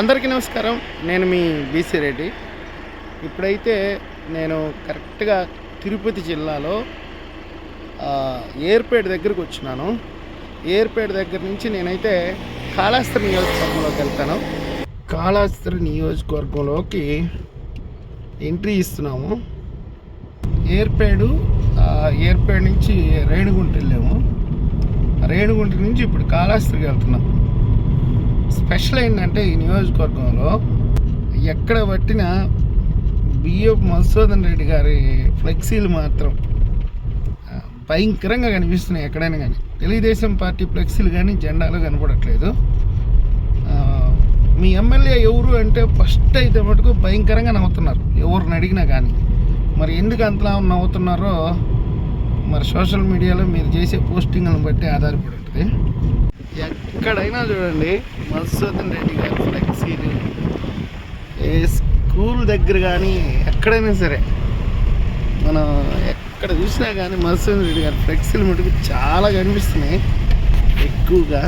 అందరికీ నమస్కారం. నేను మీ బీసీ రెడ్డి. ఇప్పుడైతే నేను కరెక్ట్గా తిరుపతి జిల్లాలో ఏర్పేట దగ్గరకు వచ్చినాను. ఏర్పేట దగ్గర నుంచి నేనైతే కాళాస్త్రి నియోజకవర్గంలోకి వెళ్తాను. కాళాస్త్రి నియోజకవర్గంలోకి ఎంట్రీ ఇస్తున్నాము. ఏర్పేడు ఏర్పేడు నుంచి రేణుగుంట వెళ్ళాము. రేణుగుంట నుంచి ఇప్పుడు కాళాస్త్రికి వెళ్తున్నాం. స్పెషల్ ఏంటంటే ఈ నియోజకవర్గంలో ఎక్కడ పట్టిన బిఎఫ్ మధుసూదన్ రెడ్డి గారి ఫ్లెక్సీలు మాత్రం భయంకరంగా కనిపిస్తున్నాయి ఎక్కడైనా కానీ. తెలుగుదేశం పార్టీ ఫ్లెక్సీలు కానీ జెండాలు కనపడట్లేదు. మీ ఎమ్మెల్యే ఎవరు అంటే ఫస్ట్ అయితే మటుకు భయంకరంగా నవ్వుతున్నారు. ఎవరిని అడిగినా కానీ. మరి ఎందుకు అంతలా నవ్వుతున్నారో మరి సోషల్ మీడియాలో మీరు చేసే పోస్టింగ్లను బట్టి ఆధారపడి ఉంటుంది ఎక్కడైనా చూడండి మధుసూదన్ రెడ్డి గారి ఫ్లెక్సీలు ఏ స్కూల్ దగ్గర కానీ ఎక్కడైనా సరే. మనం ఎక్కడ చూసినా కానీ మధుసూదన్ రెడ్డి గారి ఫ్లెక్సీలు మటుకు చాలా కనిపిస్తున్నాయి. ఎక్కువగా.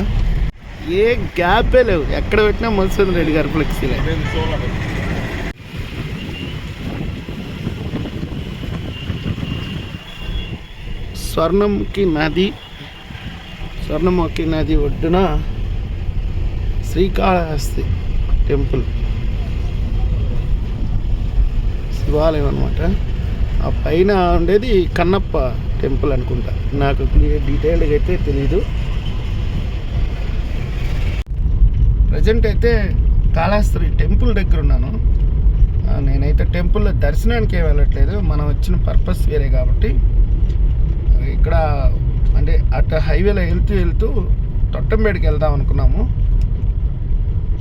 ఏ గ్యాపే లేవు. ఎక్కడ పెట్టినా మధుసూదన్ రెడ్డి గారి ఫ్లెక్సీలే స్వర్ణంకి నది స్వర్ణముఖి నది ఒడ్డున శ్రీకాళహస్తి టెంపుల్. శివాలయం అనమాట ఆ పైన ఉండేది కన్నప్ప టెంపుల్ అనుకుంటా. నాకు క్లియర్ డీటెయిల్డ్గా అయితే తెలీదు. ప్రజెంట్ అయితే కాళహస్తి టెంపుల్ దగ్గర ఉన్నాను. నేనైతే టెంపుల్లో దర్శనానికి వెళ్ళట్లేదు. మనం వచ్చిన పర్పస్ వేరే కాబట్టి. ఇక్కడ అంటే అటు హైవేలో వెళ్తూ వెళ్తూ తొట్టంబేడికి వెళ్దాం అనుకున్నాము.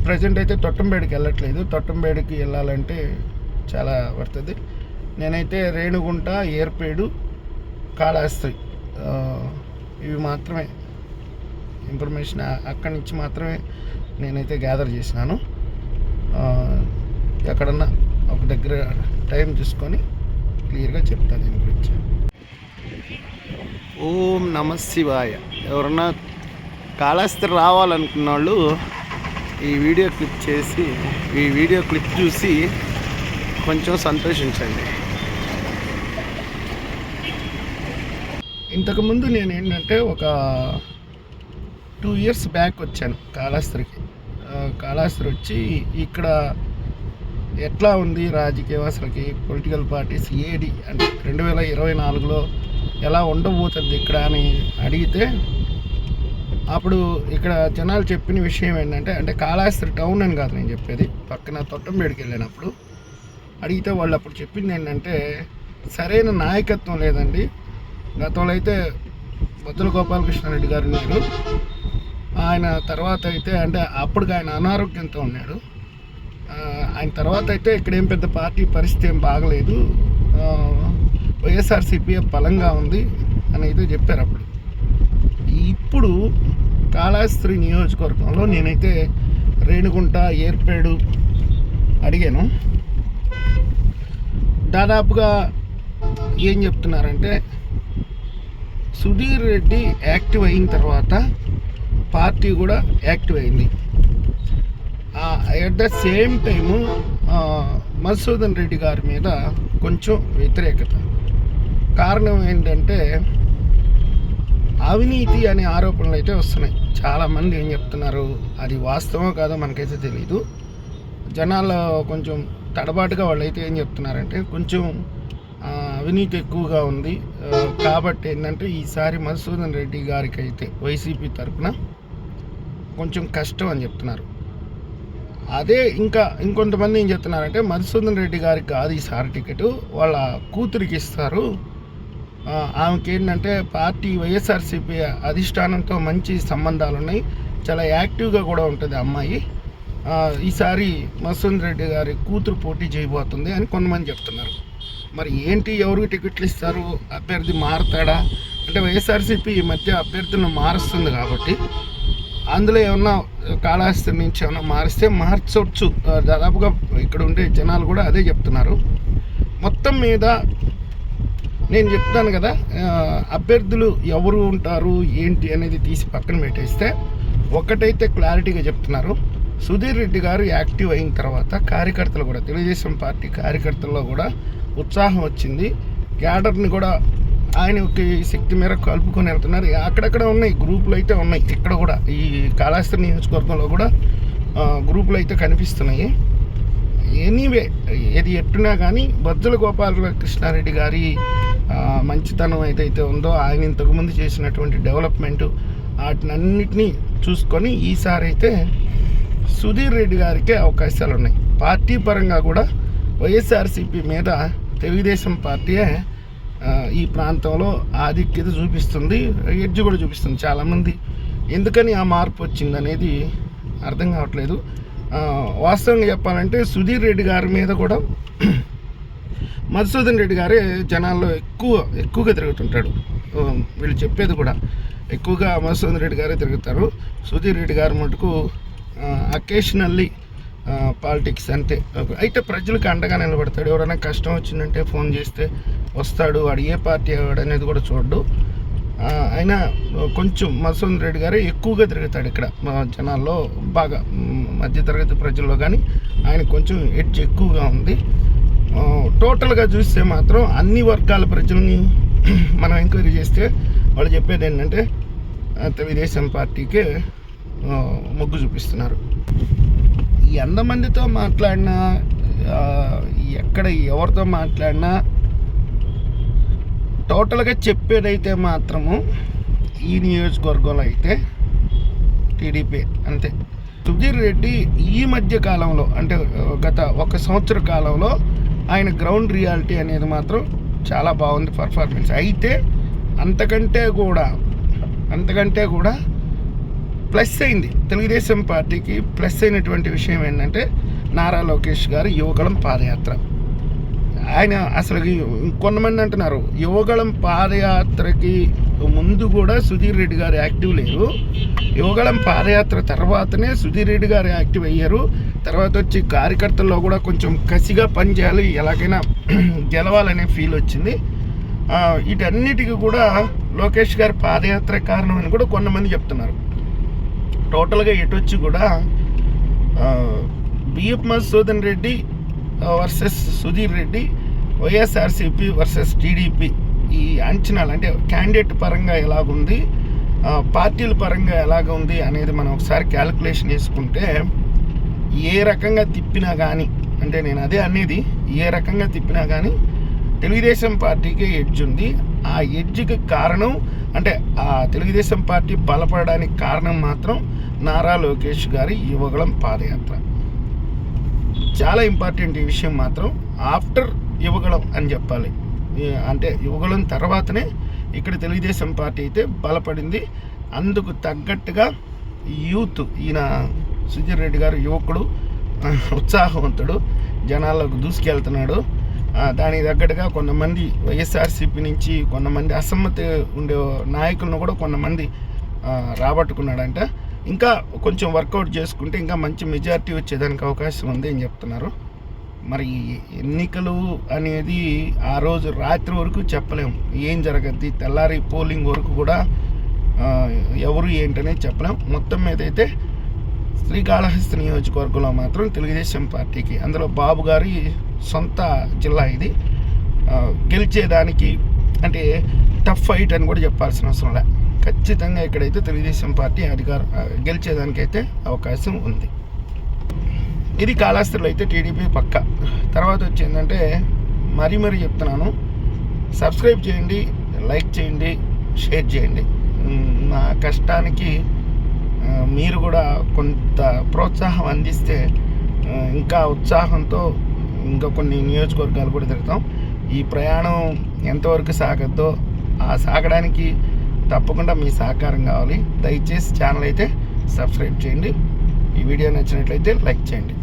ప్రజెంట్ అయితే తొట్టంబేడికి వెళ్ళట్లేదు. తొట్టంబేడికి వెళ్ళాలంటే చాలా పడుతుంది నేనైతే రేణుగుంట ఏర్పేడు కాళహస్తి. ఇవి మాత్రమే ఇన్ఫర్మేషన్ అక్కడి నుంచి మాత్రమే నేనైతే గ్యాదర్ చేసినాను. ఎక్కడన్నా ఒక దగ్గర టైం చూసుకొని క్లియర్గా చెప్తాను దీని గురించి. ఓం నమ శివాయ. ఎవరన్నా కాళహస్తి రావాలనుకున్న వాళ్ళు ఈ వీడియో క్లిప్ చేసి ఈ వీడియో క్లిప్ చూసి కొంచెం సంతోషించండి. ఇంతకుముందు నేను ఏంటంటే ఒక టూ ఇయర్స్ బ్యాక్ వచ్చాను కాళహస్తికి. కాళహస్తి వచ్చి ఇక్కడ ఎట్లా ఉంది రాజకీయ అసలుకి పొలిటికల్ పార్టీస్ ఏడి అంటే రెండు వేల ఇరవై నాలుగులో ఎలా ఉండబోతుంది ఇక్కడ అని అడిగితే అప్పుడు ఇక్కడ జనాలు చెప్పిన విషయం ఏంటంటే అంటే కాళహస్తి టౌన్ అని కాదు నేను చెప్పేది. పక్కన తొట్టంబేడికి వెళ్ళినప్పుడు అడిగితే వాళ్ళు అప్పుడు చెప్పింది ఏంటంటే సరైన నాయకత్వం లేదండి. గతంలో అయితే బొద్దుల గోపాలకృష్ణారెడ్డి గారు ఉన్నారు. ఆయన తర్వాత అయితే అంటే అప్పటికి ఆయన అనారోగ్యంతో ఉన్నాడు. ఆయన తర్వాత అయితే ఇక్కడ ఏం పెద్ద పార్టీ పరిస్థితి ఏం బాగలేదు. వైఎస్ఆర్సీపీ బలంగా ఉంది అని అయితే చెప్పారు అప్పుడు. ఇప్పుడు కాళాస్త్రి నియోజకవర్గంలో నేనైతే రేణుగుంట ఏర్పేడు అడిగాను. దాదాపుగా ఏం చెప్తున్నారంటే సుధీర్ రెడ్డి యాక్టివ్ అయిన తర్వాత పార్టీ కూడా యాక్టివ్ అయింది. At the same time Madhusudan Reddy గారి మీద కొంచెం వ్యతిరేకత. కారణం ఏంటంటే అవినీతి అనే ఆరోపణలు అయితే వస్తున్నాయి. చాలామంది ఏం చెప్తున్నారు? అది వాస్తవం కాదో మనకైతే తెలియదు జనాల్లో కొంచెం తడబాటుగా వాళ్ళు అయితే ఏం చెప్తున్నారంటే కొంచెం అవినీతి ఎక్కువగా ఉంది. కాబట్టి ఏంటంటే ఈసారి మధుసూదన్ రెడ్డి గారికి అయితే వైసీపీ తరఫున కొంచెం కష్టం అని చెప్తున్నారు. అదే ఇంకా ఇంకొంతమంది ఏం చెప్తున్నారంటే మధుసూదన్ రెడ్డి గారికి కాదు ఈసారి టికెట్ వాళ్ళ కూతురికి ఇస్తారు. ఆమెకి ఏంటంటే పార్టీ వైఎస్ఆర్సీపీ అధిష్టానంతో మంచి సంబంధాలు ఉన్నాయి చాలా యాక్టివ్గా కూడా ఉంటుంది అమ్మాయి. ఈసారి మసూన్ రెడ్డి గారి కూతురు పోటీ చేయబోతుంది అని కొంతమంది చెప్తున్నారు. మరి ఏంటి ఎవరికి టికెట్లు ఇస్తారు? అభ్యర్థి మారుతాడా? అంటే వైఎస్ఆర్సీపీ ఈ మధ్య అభ్యర్థులను మారుస్తుంది కాబట్టి అందులో ఏమన్నా కాళహస్తి నుంచి ఏమన్నా మారిస్తే మార్చవచ్చు దాదాపుగా ఇక్కడ ఉండే జనాలు కూడా అదే చెప్తున్నారు. మొత్తం మీద నేను చెప్తాను కదా అభ్యర్థులు ఎవరు ఉంటారు ఏంటి అనేది తీసి పక్కన పెట్టేస్తే ఒకటైతే క్లారిటీగా చెప్తున్నారు. సుధీర్ రెడ్డి గారు యాక్టివ్ అయిన తర్వాత కార్యకర్తలు కూడా తెలుగుదేశం పార్టీ కార్యకర్తల్లో కూడా ఉత్సాహం వచ్చింది. క్యాడర్ని కూడా ఆయన ఒక శక్తి మేర కలుపుకొని వెళ్తున్నారు. అక్కడక్కడ ఉన్నాయి గ్రూపులు అయితే ఉన్నాయి. ఇక్కడ కూడా ఈ కాళాస్త్రి నియోజకవర్గంలో కూడా గ్రూపులు అయితే కనిపిస్తున్నాయి. ఎనీవే ఏది ఎట్టునా కానీ బొజ్జల గోపాల కృష్ణారెడ్డి గారి మంచితనం ఏదైతే ఉందో ఆయన ఇంతకుముందు చేసినటువంటి డెవలప్మెంట్ వాటినన్నిటినీ చూసుకొని ఈసారి అయితే సుధీర్ రెడ్డి గారికి అవకాశాలు ఉన్నాయి పార్టీ పరంగా కూడా వైఎస్ఆర్సీపీ మీద తెలుగుదేశం పార్టీయే ఈ ప్రాంతంలో ఆధిక్యత చూపిస్తుంది ఎడ్జ్ కూడా చూపిస్తుంది చాలామంది. ఎందుకని ఆ మార్పు వచ్చింది అనేది అర్థం కావట్లేదు. వాస్తవంగా చెప్పాలంటే సుధీర్ రెడ్డి గారి మీద కూడా మధుసూదన్ రెడ్డి గారే జనాల్లో ఎక్కువ ఎక్కువగా తిరుగుతుంటాడు. వీళ్ళు చెప్పేది కూడా ఎక్కువగా మధుసూదన్ రెడ్డి గారే తిరుగుతారు. సుధీర్ రెడ్డి గారు మటుకు అకేషనల్లీ పాలిటిక్స్ అంటే అయితే ప్రజలకు అండగా నిలబడతాడు. ఎవరైనా కష్టం వచ్చిందంటే ఫోన్ చేస్తే వస్తాడు. వాడు ఏ పార్టీ వాడు అనేది కూడా చూడ్డు. ఆయన కొంచెం మసూన్ రెడ్డి గారే ఎక్కువగా తిరుగుతాడు ఇక్కడ మా జనాల్లో బాగా మధ్యతరగతి ప్రజల్లో కానీ ఆయన కొంచెం ఎడ్జ్ ఎక్కువగా ఉంది. టోటల్గా చూస్తే మాత్రం అన్ని వర్గాల ప్రజల్ని మనం ఎంక్వైరీ చేస్తే వాళ్ళు చెప్పేది ఏంటంటే తెలుగుదేశం పార్టీకే మొగ్గు చూపిస్తున్నారు. ఎంతమందితో మాట్లాడినా ఎక్కడ ఎవరితో మాట్లాడినా టోటల్గా చెప్పేదైతే మాత్రము ఈ నియోజకవర్గంలో అయితే టీడీపీ అంతే. సుధీర్ రెడ్డి ఈ మధ్య కాలంలో అంటే గత ఒక సంవత్సర కాలంలో ఆయన గ్రౌండ్ రియాలిటీ అనేది మాత్రం చాలా బాగుంది పర్ఫార్మెన్స్. అయితే అంతకంటే కూడా అంతకంటే కూడా ప్లస్ అయింది. తెలుగుదేశం పార్టీకి ప్లస్ అయినటువంటి విషయం ఏంటంటే నారా లోకేష్ గారి యువకులం పాదయాత్ర. ఆయన అసలు కొంతమంది అంటున్నారు యువగళం పాదయాత్రకి ముందు కూడా సుధీర్ రెడ్డి గారు యాక్టివ్ లేరు. యువగళం పాదయాత్ర తర్వాతనే సుధీర్ రెడ్డి గారు యాక్టివ్ అయ్యారు. తర్వాత వచ్చి కార్యకర్తల్లో కూడా కొంచెం కసిగా పనిచేయాలి ఎలాగైనా గెలవాలనే ఫీల్ వచ్చింది. వీటన్నిటికీ కూడా లోకేష్ గారి పాదయాత్ర కారణం అని కూడా కొంతమంది చెప్తున్నారు. టోటల్గా ఎటొచ్చి కూడా BF Madhusudan Reddy versus Sudheer Reddy YSRCP versus TDP ఈ అంచనాలు అంటే క్యాండిడేట్ పరంగా ఎలాగుంది పార్టీల పరంగా ఎలాగ ఉంది అనేది మనం ఒకసారి క్యాలిక్యులేషన్ వేసుకుంటే ఏ రకంగా తిప్పినా కానీ అంటే నేను అదే అనేది ఏ రకంగా తిప్పినా కానీ తెలుగుదేశం పార్టీకి ఎడ్జ్ ఉంది. ఆ ఎడ్జ్కి కారణం అంటే ఆ తెలుగుదేశం పార్టీ బలపడడానికి కారణం మాత్రం నారా లోకేష్ గారి యువగళం పాదయాత్ర. చాలా ఇంపార్టెంట్ ఈ విషయం మాత్రం. ఆఫ్టర్ యువగళం అని చెప్పాలి. అంటే యువగళం తర్వాతనే ఇక్కడ తెలుగుదేశం పార్టీ అయితే బలపడింది. అందుకు తగ్గట్టుగా యూత్ ఈయన సుధీర్ రెడ్డి గారు యువకుడు ఉత్సాహవంతుడు జనాల్లోకి దూసుకెళ్తున్నాడు. దానికి తగ్గట్టుగా కొంతమంది వైఎస్ఆర్సీపీ నుంచి కొంతమంది అసమ్మతి ఉండే నాయకులను కూడా కొంతమంది రాబట్టుకున్నాడంట. ఇంకా కొంచెం వర్కౌట్ చేసుకుంటే ఇంకా మంచి మెజారిటీ వచ్చేదానికి అవకాశం ఉంది అని చెప్తున్నారు. మరి ఎన్నికలు అనేది ఆ రోజు రాత్రి వరకు చెప్పలేం. ఏం జరగద్ది? తెల్లారి పోలింగ్ వరకు కూడా ఎవరు ఏంటనేది చెప్పలేం. మొత్తం మీద అయితే శ్రీకాళహస్తి నియోజకవర్గంలో మాత్రం తెలుగుదేశం పార్టీకి అందులో బాబు గారి సొంత జిల్లా ఇది. గెలిచేదానికి అంటే టఫ్ ఫైట్ అని కూడా చెప్పాల్సిన అవసరం లే. ఖచ్చితంగా ఇక్కడైతే తెలుగుదేశం పార్టీ అధికార గెలిచేదానికైతే అవకాశం ఉంది. ఇది కాళాస్త్రిలో అయితే టీడీపీ పక్క. తర్వాత వచ్చిందంటే మరీ మరీ చెప్తున్నాను. సబ్స్క్రైబ్ చేయండి లైక్ చేయండి షేర్ చేయండి. నా కష్టానికి మీరు కూడా కొంత ప్రోత్సాహం అందిస్తే ఇంకా ఉత్సాహంతో ఇంకా కొన్ని నియోజకవర్గాలు కూడా తిరుగుతాం. ఈ ప్రయాణం ఎంతవరకు సాగద్దో ఆ సాగడానికి తప్పకుండా మీ సహకారం కావాలి. దయచేసి ఛానల్ అయితే సబ్స్క్రైబ్ చేయండి. ఈ వీడియో నచ్చినట్లయితే లైక్ చేయండి.